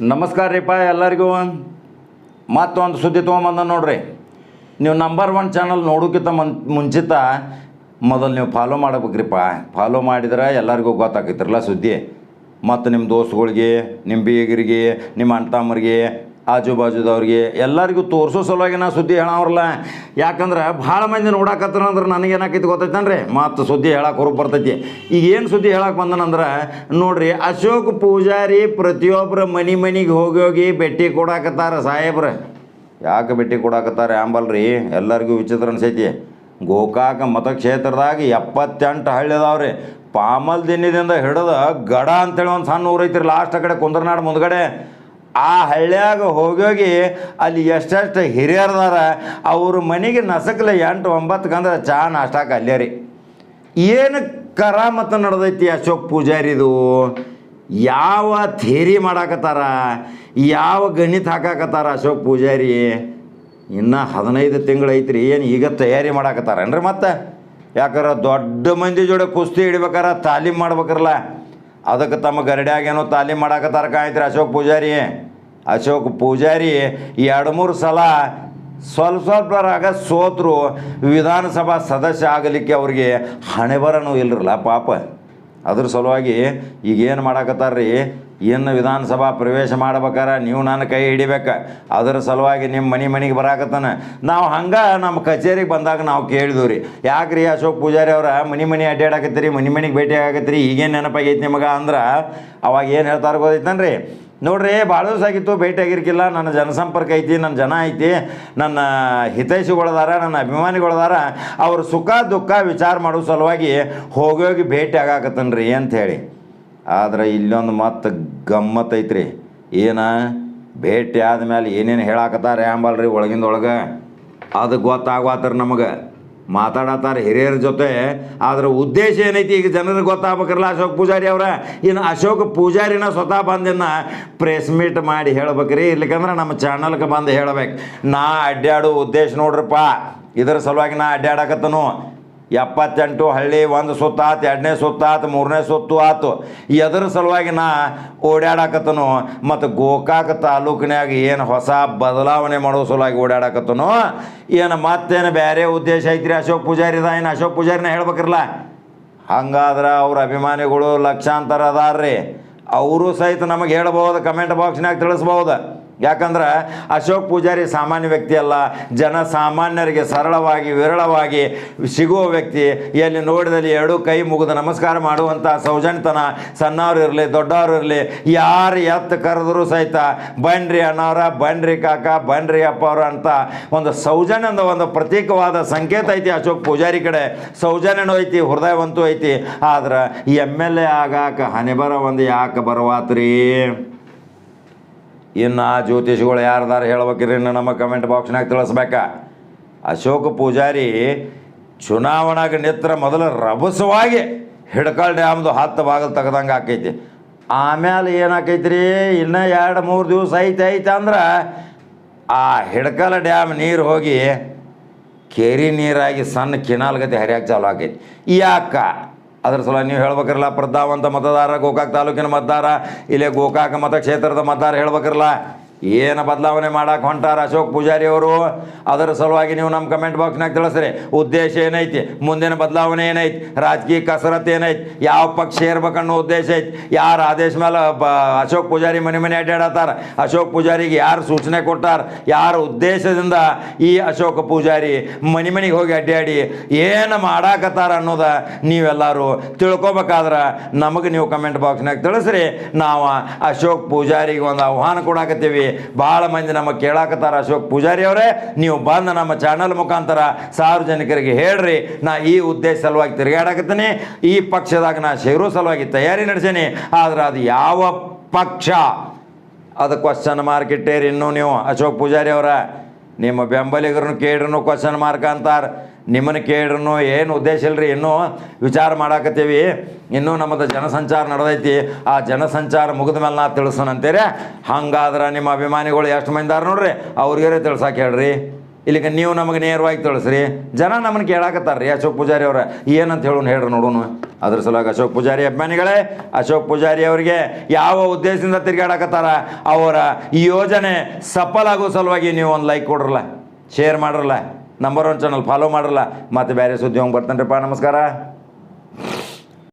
ನಮಸ್ಕಾರ ರೀಪ ಎಲ್ಲರಿಗೂ. ಮತ್ತೊಂದು ಸುದ್ದಿ ತೊಗೊಂಬಂದ ನೋಡ್ರಿ. ನೀವು ನಂಬರ್ ಒನ್ ಚಾನಲ್ ನೋಡೋಕ್ಕಿಂತ ಮನ್, ಮುಂಚಿತ ಮೊದಲು ನೀವು ಫಾಲೋ ಮಾಡ್ಬೇಕ್ರಿಪ್ಪ ಫಾಲೋ ಮಾಡಿದ್ರೆ ಎಲ್ಲರಿಗೂ ಗೊತ್ತಾಗ್ತಿರಲ್ಲ ಸುದ್ದಿ. ಮತ್ತು ನಿಮ್ಮ ದೋಸ್ತುಗಳಿಗೆ ನಿಮ್ಮ ಬೀಗರಿಗೆ, ನಿಮ್ಮ ಅಣ್ಣ ತಮ್ಮರಿಗೆ ಆಜು ಬಾಜುದವ್ರಿಗೆ ಎಲ್ಲರಿಗೂ ತೋರಿಸೋ ಸಲುವಾಗಿ ನಾ ಸುದ್ದಿ ಹೇಳವ್ರಲ್ಲ ಯಾಕಂದ್ರೆ ಭಾಳ ಮಂದಿ ನೋಡಾಕತ್ತಾರ ಅಂದ್ರೆ ನನಗೇನಾಕೈತಿ ಗೊತ್ತೈತನ್ರಿ? ಮತ್ತು ಸುದ್ದಿ ಹೇಳಕ್ಕೆ ಹೊರಗೆ ಬರ್ತೈತಿ. ಈಗ ಏನು ಸುದ್ದಿ ಹೇಳಕ್ಕೆ ಬಂದನಂದ್ರೆ, ನೋಡ್ರಿ ಅಶೋಕ್ ಪೂಜಾರಿ ಪ್ರತಿಯೊಬ್ಬರ ಮನೆ ಮನೆಗೆ ಹೋಗಿ ಹೋಗಿ ಭೇಟಿ ಕೊಡಾಕತ್ತಾರ ಸಾಹೇಬ್ರ. ಯಾಕೆ ಭೇಟಿ ಕೊಡಾಕತ್ತಾರ ಆಂಬಲ್ರಿ ಎಲ್ಲರಿಗೂ ವಿಚಿತ್ರ ಅನಿಸೈತಿ. ಗೋಕಾಕ ಮತಕ್ಷೇತ್ರದಾಗ ಎಪ್ಪತ್ತೆಂಟು ಹಳ್ಳಿ ಅದಾವ್ರಿ. ಪಾಮಲ್ ದಿನದಿಂದ ಹಿಡಿದ ಗಡ ಅಂತೇಳಿ ಒಂದು ಸಣ್ಣ ಊರೈತಿರಿ ಲಾಸ್ಟ್ ಆ ಕಡೆ ಕುಂದ್ರನಾಡು ಮುಂದ್ಗಡೆ. ಆ ಹಳ್ಳ್ಯಾಗ ಹೋಗೋಗಿ ಅಲ್ಲಿ ಎಷ್ಟೆಷ್ಟು ಹಿರಿಯರ್ದಾರ, ಅವ್ರ ಮನೆಗೆ ನಸಕ್ಲೆ ಎಂಟು, ಒಂಬತ್ತು ಅಂದ್ರೆ ಚಾ ನಾಷ್ಟಾಕ ಅಲ್ಲೇ ರೀ. ಏನು ಕರಾಮತ ನಡೆದೈತಿ ಅಶೋಕ್ ಪೂಜಾರಿದು? ಯಾವ ಥೇರಿ ಮಾಡಾಕತ್ತಾರ? ಯಾವ ಗಣಿತ ಹಾಕಾಕತ್ತಾರ ಅಶೋಕ್ ಪೂಜಾರಿ? ಇನ್ನು ಹದಿನೈದು ತಿಂಗಳು ಐತ್ರಿ, ಏನು ಈಗ ತಯಾರಿ ಮಾಡಾಕತ್ತಾರನ್ರಿ ಮತ್ತೆ? ಯಾಕಂದ್ರೆ ದೊಡ್ಡ ಮಂದಿ ಜೋಡಿ ಕುಸ್ತಿ ಹಿಡಿಬೇಕಾರ, ತಾಲೀಮ್ ಮಾಡ್ಬೇಕರಲ್ಲ? ಅದಕ್ಕೆ ತಮ್ಮ ಗರಡ್ಯಾಗೇನೋ ತಾಲೀಮ್ ಮಾಡಾಕತ್ತಾರ ಕಾಯ್ತ್ರಿ ಅಶೋಕ್ ಪೂಜಾರಿ. ಅಶೋಕ್ ಪೂಜಾರಿ ಎರಡು ಮೂರು ಸಲ ಸ್ವಲ್ಪ ಸ್ವಲ್ಪರಾಗ ಸೋತರು ವಿಧಾನಸಭಾ ಸದಸ್ಯ ಆಗಲಿಕ್ಕೆ ಅವ್ರಿಗೆ ಹಣೆ ಬರನೂ ಇಲ್ಲರಲ್ಲ ಪಾಪ. ಅದ್ರ ಸಲುವಾಗಿ ಈಗ ಏನು ಮಾಡಾಕತ್ತಾರ್ರಿ? ಏನು ವಿಧಾನಸಭಾ ಪ್ರವೇಶ ಮಾಡ್ಬೇಕಾರ ನೀವು ನನ್ನ ಕೈ ಹಿಡಿಬೇಕು. ಅದ್ರ ಸಲುವಾಗಿ ನಿಮ್ಮ ಮನೆ ಮನೆಗೆ ಬರಾಕತ್ತಾನ. ನಾವು ಹಂಗೆ ನಮ್ಮ ಕಚೇರಿಗೆ ಬಂದಾಗ ನಾವು ಕೇಳಿದ್ವಿ ರೀ ಯಾಕ್ರಿ ಅಶೋಕ್ ಪೂಜಾರಿ ಅವರ ಮನೆ ಮನೆ ಅಡ್ಡಾಡಕತ್ತೀರಿ, ಮನೆ ಮನೆಗೆ ಭೇಟಿ ಆಗತ್ತೀರಿ ಈಗೇನು ನೆನಪಾಗೈತಿ ನಿಮಗೆ ಅಂದ್ರೆ ಅವಾಗ ಏನು ಹೇಳ್ತಾರೆ ಗೊತ್ತೈತನ್ರಿ? ನೋಡ್ರಿ, ಭಾಳ ದಿವಸ ಆಗಿತ್ತು, ಭೇಟಿ ಆಗಿರ್ಕಿಲ್ಲ. ನನ್ನ ಜನಸಂಪರ್ಕ ಐತಿ, ನನ್ನ ಜನ ಐತಿ, ನನ್ನ ಹಿತೈಷಿಗಳದಾರ, ನನ್ನ ಅಭಿಮಾನಿಗಳದಾರ. ಅವ್ರ ಸುಖ, ದುಃಖ ವಿಚಾರ ಮಾಡೋ ಸಲುವಾಗಿ ಹೋಗಿ ಹೋಗಿ ಭೇಟಿ ಆಗಾಕತ್ತನ್ರಿ ಅಂತ ಹೇಳಿ ಆದ್ರೆ ಇಲ್ಲೊಂದು ಮತ್ತೆ ಗಮ್ಮತ್ತೈತ್ರಿ ಏನ? ಭೇಟಿ ಆದಮೇಲೆ ಏನೇನು ಹೇಳಾಕತ್ತಾರೆ ಅಂಬಲ್ರಿ ಒಳಗಿಂದ ಒಳಗೆ ಅದು ಗೊತ್ತಾಗ್ವಾತ್ರ ನಮಗೆ. ಮಾತಾಡತ್ತಾರ ಹಿರಿಯರ ಜೊತೆ. ಆದ್ರೆ ಉದ್ದೇಶ ಏನೈತಿ ಈಗ ಜನರಿಗೆ ಗೊತ್ತಾಗ್ಬೇಕಲ್ಲ ಅಶೋಕ್ ಪೂಜಾರಿ ಅವರ? ಇನ್ನು ಅಶೋಕ್ ಪೂಜಾರಿನ ಸ್ವತಃ ಬಂದಿನ ಪ್ರೆಸ್ ಮೀಟ್ ಮಾಡಿ ಹೇಳ್ಬೇಕ್ರಿ. ಇರ್ಲಿಕ್ಕಂದ್ರೆ ನಮ್ಮ ಚಾನಲ್ಗೆ ಬಂದು ಹೇಳ್ಬೇಕು. ನಾ ಅಡ್ಡಾಡು ಉದ್ದೇಶ ನೋಡ್ರಪ್ಪ. ಇದರ ಸಲುವಾಗಿ ನಾ ಅಡ್ಡಾಡಕತ್ತನು ಎಪ್ಪತ್ತೆಂಟು ಹಳ್ಳಿ, ಒಂದು ಸುತ್ತಾತು ಎರಡನೇ ಸುತ್ತಾತು ಮೂರನೇ ಸುತ್ತು ಆತು. ಎದ್ರ ಸಲುವಾಗಿ ನಾ ಓಡಾಡಕತ್ತನು, ಮತ್ತು ಗೋಕಾಕ ತಾಲೂಕಿನಾಗ ಏನು ಹೊಸ ಬದಲಾವಣೆ ಮಾಡೋ ಸಲುವಾಗಿ ಓಡಾಡಕತ್ತನು, ಏನು ಮತ್ತೇನು ಬೇರೆ ಉದ್ದೇಶ ಐತ್ರಿ ಅಶೋಕ್ ಪೂಜಾರಿದ ಏನು ಅಶೋಕ್ ಪೂಜಾರಿನ ಹೇಳ್ಬೇಕಿರಲ್ಲ ಹಂಗಾದ್ರೆ ಅವ್ರ ಅಭಿಮಾನಿಗಳು ಲಕ್ಷಾಂತರ ಅದಾರ್ರಿ. ಅವರು ಸಹಿತ ನಮಗೆ ಹೇಳ್ಬೋದು ಕಮೆಂಟ್ ಬಾಕ್ಸ್ನಾಗ ತಿಳಿಸ್ಬೋದು ಯಾಕಂದ್ರೆ ಅಶೋಕ್ ಪೂಜಾರಿ ಸಾಮಾನ್ಯ ವ್ಯಕ್ತಿ ಅಲ್ಲ ಜನಸಾಮಾನ್ಯರಿಗೆ ಸರಳವಾಗಿ, ವಿರಳವಾಗಿ ಸಿಗುವ ವ್ಯಕ್ತಿ. ಎಲ್ಲಿ ನೋಡಿದಲ್ಲಿ ಎರಡೂ ಕೈ ಮುಗಿದು ನಮಸ್ಕಾರ ಮಾಡುವಂಥ ಸೌಜನ್ಯತನ, ಸಣ್ಣವ್ರು ಇರಲಿ, ದೊಡ್ಡವರು ಇರಲಿ, ಯಾರು ಎತ್ತು ಕರೆದ್ರು ಸಹಿತ ಬನ್ರಿ ಅಣ್ಣವ್ರ ಬನ್ರಿ ಕಾಕ ಬನ್ರಿ ಅಪ್ಪವ್ರ ಅಂತ ಒಂದು ಸೌಜನ್ಯದ ಒಂದು ಪ್ರತೀಕವಾದ ಸಂಕೇತ ಐತಿ ಅಶೋಕ್ ಪೂಜಾರಿ ಕಡೆ. ಸೌಜನ್ಯನೂ ಐತಿ, ಹೃದಯವಂತೂ ಐತಿ. ಆದ್ರೆ ಎಂ ಎಲ್ ಎ ಆಗಾಕ ಹನಿಬರ ಒಂದು ಯಾಕೆ ಬರವಾತ್ರಿ? ಇನ್ನು ಆ ಜ್ಯೋತಿಷಿಗಳು ಯಾರ್ದಾರು ಹೇಳ್ಬೇಕ್ರಿ ನಮ್ಮ ಕಮೆಂಟ್ ಬಾಕ್ಸ್ನಾಗ ತಿಳಿಸ್ಬೇಕ. ಅಶೋಕ ಪೂಜಾರಿ ಚುನಾವಣಾಗ ನಿತ್ರ ಮೊದಲು ರಭಸವಾಗಿ ಹಿಡ್ಕಲ್ ಡ್ಯಾಮ್ದು ಹತ್ತು ಬಾಗಿಲು ತೆಗ್ದಂಗೆ ಆಕೈತಿ ಆಮೇಲೆ ಏನಾಕೈತ್ರಿ? ಇನ್ನು ಎರಡು ಮೂರು ದಿವಸ ಐತೆ ಐತೆ ಅಂದ್ರೆ ಆ ಹಿಡ್ಕಲ್ ಡ್ಯಾಮ್ ನೀರು ಹೋಗಿ ಕೆರಿ ನೀರಾಗಿ ಸಣ್ಣ ಕಿನಾಲ್ಗತಿ ಹರಿಯಾಕೆ ಚಾಲು ಆಕೈತಿ. ಯಾಕ? ಅದ್ರ ಸಲ ನೀವು ಹೇಳ್ಬೇಕಿರಲ್ಲ ಪ್ರಧಾವಂತ ಮತದಾರ ಗೋಕಾಕ್ ತಾಲೂಕಿನ ಮತದಾರ ಇಲ್ಲೇ ಗೋಕಾಕ ಮತಕ್ಷೇತ್ರದ ಮತದಾರ ಹೇಳ್ಬೇಕಿರಲ್ಲ. ಏನು ಬದಲಾವಣೆ ಮಾಡಕ್ಕೆ ಹೊಂಟಾರ ಅಶೋಕ್ ಪೂಜಾರಿ ಅವರು? ಅದರ ಸಲುವಾಗಿ ನೀವು ನಮ್ಮ ಕಮೆಂಟ್ ಬಾಕ್ಸ್ನಾಗ ತಿಳಿಸ್ರಿ. ಉದ್ದೇಶ ಏನೈತಿ? ಮುಂದಿನ ಬದಲಾವಣೆ ಏನೈತಿ? ರಾಜಕೀಯ ಕಸರತ್ತು ಏನೈತಿ? ಯಾವ ಪಕ್ಷ ಸೇರ್ಬೇಕನ್ನೋ ಉದ್ದೇಶ ಐತಿ? ಯಾರು ಆದೇಶ ಮೇಲೆ ಅಶೋಕ್ ಪೂಜಾರಿ ಮನೆ ಮನೆ ಅಡ್ಡಾಡತ್ತಾರ ಅಶೋಕ್ ಪೂಜಾರಿಗೆ ಯಾರು ಸೂಚನೆ ಕೊಟ್ಟಾರ? ಯಾರ ಉದ್ದೇಶದಿಂದ ಈ ಅಶೋಕ ಪೂಜಾರಿ ಮನೆ ಮನೆಗೆ ಹೋಗಿ ಅಡ್ಡಾಡಿ ಏನು ಮಾಡಾಕತ್ತಾರ ಅನ್ನೋದ ನೀವೆಲ್ಲರೂ ತಿಳ್ಕೊಬೇಕಾದ್ರೆ ನಮಗೆ ನೀವು ಕಮೆಂಟ್ ಬಾಕ್ಸ್ನಾಗ ತಿಳಿಸ್ರಿ. ನಾವು ಅಶೋಕ್ ಪೂಜಾರಿಗೆ ಒಂದು ಆಹ್ವಾನ ಕೊಡಾಕತ್ತೀವಿ. ಭಾಳ ಮಂದಿ ನಮಗೆ ಕೇಳಾಕತ್ತಾರ ಅಶೋಕ್ ಪೂಜಾರಿ ಅವರೇ. ನೀವು ಬಂದು ನಮ್ಮ ಚಾನಲ್ ಮುಖಾಂತರ ಸಾರ್ವಜನಿಕರಿಗೆ ಹೇಳ್ರಿ. ನಾ ಈ ಉದ್ದೇಶ ಸಲುವಾಗಿ ತಿರುಗಾಡಕತ್ತೀನಿ. ಈ ಪಕ್ಷದಾಗ ನಾ ಸೇರೋ ಸಲುವಾಗಿ ತಯಾರಿ ನಡೆಸೀನಿ. ಆದ್ರೆ ಅದು ಯಾವ ಪಕ್ಷ? ಅದು ಕ್ವಶನ್ ಮಾರ್ಕ್ ಇಟ್ಟೇರಿ ಇನ್ನೂ ನೀವು ಅಶೋಕ್ ಪೂಜಾರಿ ಅವರ. ನಿಮ್ಮ ಬೆಂಬಲಿಗರನ್ನು ಕೇಳ್ರೂ ಕ್ವಶನ್ ಮಾರ್ಕ್ ಅಂತಾರೆ. ನಿಮ್ಮನ್ನು ಕೇಳ್ರೂ ಏನು ಉದ್ದೇಶ ಇಲ್ಲರಿ ಇನ್ನೂ ವಿಚಾರ ಮಾಡಾಕತ್ತೀವಿ. ಇನ್ನೂ ನಮ್ಮದು ಜನಸಂಚಾರ ನಡೆದೈತಿ. ಆ ಜನಸಂಚಾರ ಮುಗಿದ ಮೇಲೆ ನಾ ತಿಳಿಸೋಣಂತೀರಿ ಹಂಗಾದ್ರೆ ನಿಮ್ಮ ಅಭಿಮಾನಿಗಳು ಎಷ್ಟು ಮಂದಿ ಅದಾರ ನೋಡ್ರಿ? ಅವ್ರಿಗೇ ತಿಳ್ಸಕ್ಕೆ ಹೇಳ್ರಿ. ಇಲ್ಲಿಗೆ ನೀವು ನಮಗೆ ನೇರವಾಗಿ ತಿಳಿಸ್ರಿ. ಜನ ನಮ್ಮನ್ನು ಕೇಳಾಕತ್ತಾರ ರೀ ಅಶೋಕ್ ಪೂಜಾರಿ ಅವ್ರ. ಏನಂತ ಹೇಳೋಣ ಹೇಳ್ರಿ ನೋಡೋಣ. ಅದ್ರ ಸಲುವಾಗಿ ಅಶೋಕ್ ಪೂಜಾರಿ ಅಭಿಮಾನಿಗಳೇ, ಅಶೋಕ್ ಪೂಜಾರಿ ಅವರಿಗೆ ಯಾವ ಉದ್ದೇಶದಿಂದ ತಿರುಗಾಡಕತ್ತಾರ? ಅವರ ಈ ಯೋಜನೆ ಸಫಲ ಆಗೋ ಸಲುವಾಗಿ ನೀವು ಒಂದು ಲೈಕ್ ಕೊಡ್ರಲ್ಲ ಶೇರ್ ಮಾಡ್ರಲ್ಲ. ನಂಬರ್ ಒನ್ ಚಾನಲ್ ಫಾಲೋ ಮಾಡಲ್ಲ. ಮತ್ತೆ ಬೇರೆ ಸುದ್ದಿ ಹೋಗಿ ಬರ್ತಾನೆ ನಮಸ್ಕಾರ.